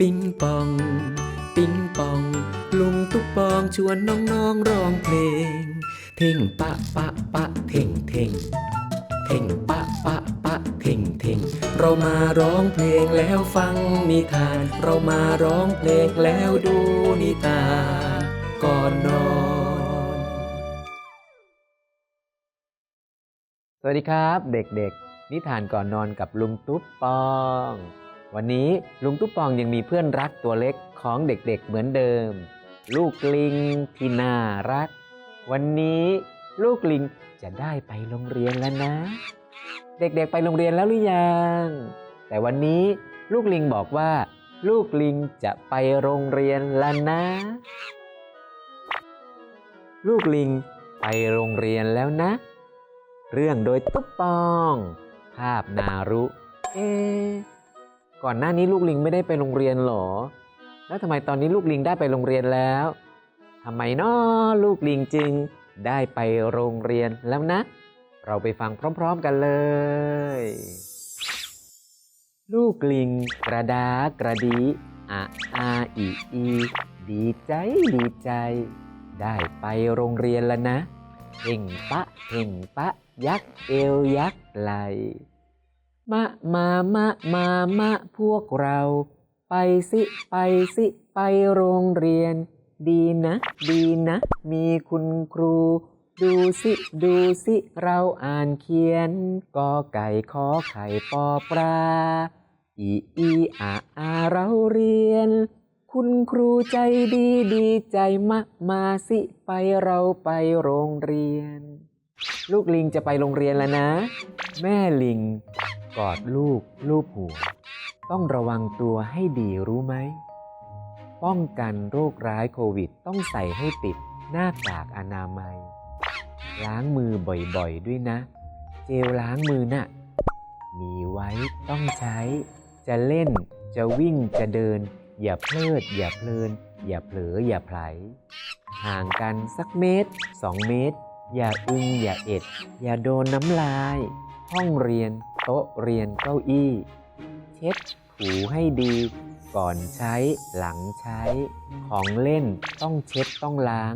ปิงปอง ปิงปอง ลุงตุ๊กปองชวนน้องๆร้องเพลง เท่งปะปะปะเท่งเท่งเท่งปะปะปะเท่งเท่งเรามาร้องเพลงแล้วฟังนิทาน เรามาร้องเพลงแล้วดูนิทานก่อนนอน สวัสดีครับ เด็กๆ นิทานก่อนนอนกับลุงตุ๊บปอง วันนี้ลุงตุ๊ปองยังมีเพื่อนรักตัวเล็กของเด็กๆเหมือนเดิม ลูกลิงที่น่ารัก วันนี้ลูกลิงจะได้ไปโรงเรียนแล้วนะ เด็กๆไปโรงเรียนแล้วหรือยัง แต่วันนี้ลูกลิงบอกว่า ลูกลิงจะไปโรงเรียนแล้วนะ ลูกลิงไปโรงเรียนแล้วนะ เรื่องโดยตุ๊บปอง ภาพนารุ เอ ก่อนหน้านี้ลูกลิงไม่ได้ไปโรงเรียนหรอ แล้วทำไมตอนนี้ลูกลิงได้ไปโรงเรียนแล้วทำไมน้อลูกลิงจึงได้ไปโรงเรียนแล้วนะ เราไปฟังพร้อม ๆกันเลย ลูกลิงกระดากระดีอะอาอีอีดีใจดีใจ ได้ไปโรงเรียนแล้วนะเพ่งปะเพ่งปะ ยักเอวยักไหล มะมามะมามะพวกเรา ไปสิไปสิไปโรงเรียน ดีนะ ดีนะ มีคุณครู ดูสิดูสิเราอ่านเขียนกอไก่ขอไข่ปอปลาอีอีอาอาเราเรียน คุณครูใจดีดีใจมากมาสิไปเราไปโรงเรียน ลูกลิงจะไปโรงเรียนแล้วนะ แม่ลิงกอดลูกลูบหัว ต้องระวังตัวให้ดีรู้ไหม ป้องกันโรคร้ายโควิดต้องใส่ให้ติดหน้ากากอนามัย ล้างมือบ่อยๆด้วยนะ เจลล้างมือน่ะ มีไว้ต้องใช้ จะเล่นจะวิ่งจะเดิน อย่าเพลิด อย่าเพลิน อย่าเผลออย่าไผลห่างกันสักเมตรสองเมตร อย่าอึงอย่าเอ็ด อย่าโดนน้ำลาย ห้องเรียน โต๊ะเรียนเก้าอี้ เช็ดถูให้ดีก่อนใช้หลังใช้ ของเล่นต้องเช็ดต้องล้าง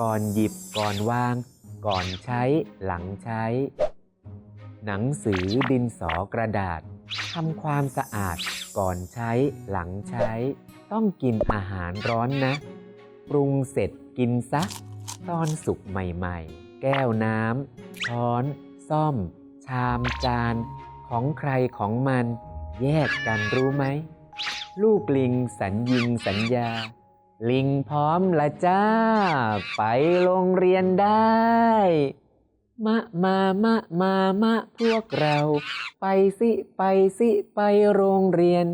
ก่อนหยิบก่อนวาง ก่อนใช้หลังใช้ หนังสือดินสอกระดาษทำความสะอาดก่อนใช้หลังใช้ ต้องกินอาหารร้อนนะ ปรุงเสร็จกินซะตอนสุกใหม่ๆ แก้วน้ำช้อน ซ่อม ชามจาน ของใครของมัน แยกกันรู้ไหม ลูกลิงสัญญิงสัญญา ลิงพร้อมละจ้า ไปโรงเรียนได้ มะมามะมามะพวกเรา ไปสิไปสิไปโรงเรียน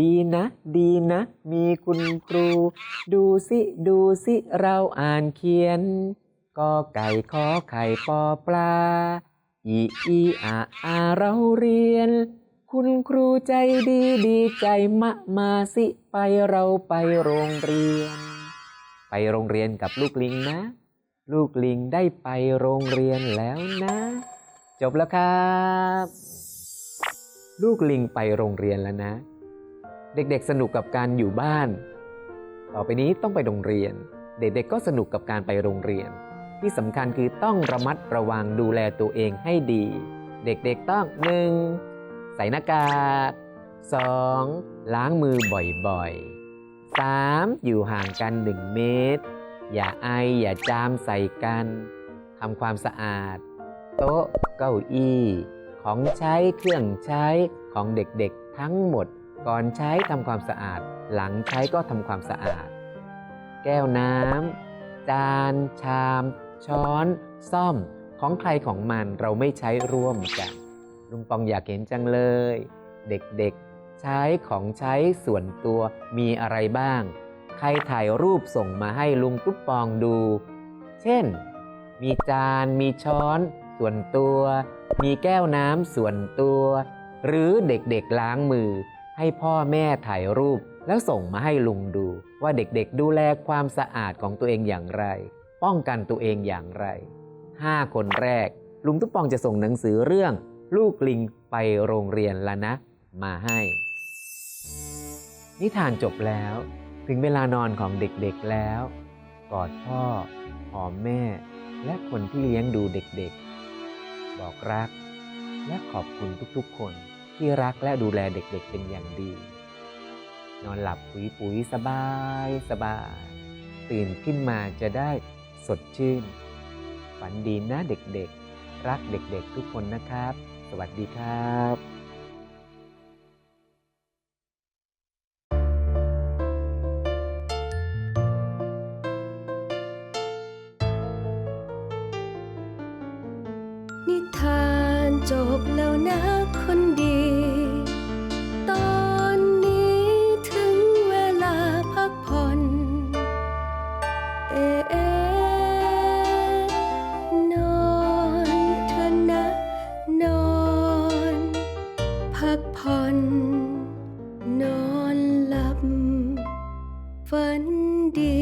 ดีนะ ดีนะ มีคุณครู ดูสิดูสิเราอ่านเขียนกอไก่ขอไข่ปอปลา อีอีอาอาเราเรียน คุณครูใจดีดีใจมะมาสิไปเราไปโรงเรียน ไปโรงเรียนกับลูกลิงนะ ลูกลิงได้ไปโรงเรียนแล้วนะ จบแล้วครับ ลูกลิงไปโรงเรียนแล้วนะ เด็กๆสนุกกับการอยู่บ้าน ต่อไปนี้ต้องไปโรงเรียน เด็กๆก็สนุกกับการไปโรงเรียน ที่สำคัญคือต้องระมัดระวังดูแลตัวเองให้ดี เด็กๆต้องหนึ่งใส่หน้ากากสองล้างมือบ่อยๆสามอยู่ห่างกันหนึ่งเมตร อย่าไออย่าจามใส่กันทำความสะอาด โต๊ะเก้าอี้ ของใช้เครื่องใช้ของเด็กๆทั้งหมด ก่อนใช้ทำความสะอาด หลังใช้ก็ทำความสะอาด แก้วน้ำจาน ชาม ช้อน ซ่อม ของใครของมันเราไม่ใช้ร่วมกัน ลุงปองอยากเห็นจังเลย เด็กๆ ใช้ของใช้ส่วนตัวมีอะไรบ้าง ใครถ่ายรูปส่งมาให้ลุงตุ๊บปองดู เช่น มีจานมีช้อน ส่วนตัว มีแก้วน้ำส่วนตัว หรือเด็กๆล้างมือ ให้พ่อแม่ถ่ายรูปแล้วส่งมาให้ลุงดูว่าเด็กๆดูแลความสะอาดของตัวเองอย่างไร ป้องกันตัวเองอย่างไร 5 คนแรก ลุงตุ๊บปองจะส่งหนังสือเรื่อง ลูกลิงไปโรงเรียนแล้วนะ มาให้ นิทานจบแล้ว ถึงเวลานอนของเด็กๆแล้ว กอดพ่อ หอมแม่ และคนที่เลี้ยงดูเด็กๆ บอกรัก และขอบคุณทุกๆ คนที่รักและดูแลเด็กๆเป็นอย่างดี นอนหลับปุ๋ยปุ๋ยๆสบายสบาย ตื่นขึ้นมาจะได้ สดชื่น ฝันดีนะเด็กๆ รักเด็กๆทุกคนนะครับ สวัสดีครับนิทานจบแล้วนะคนดี กผ่อนนอนหลับฝันดี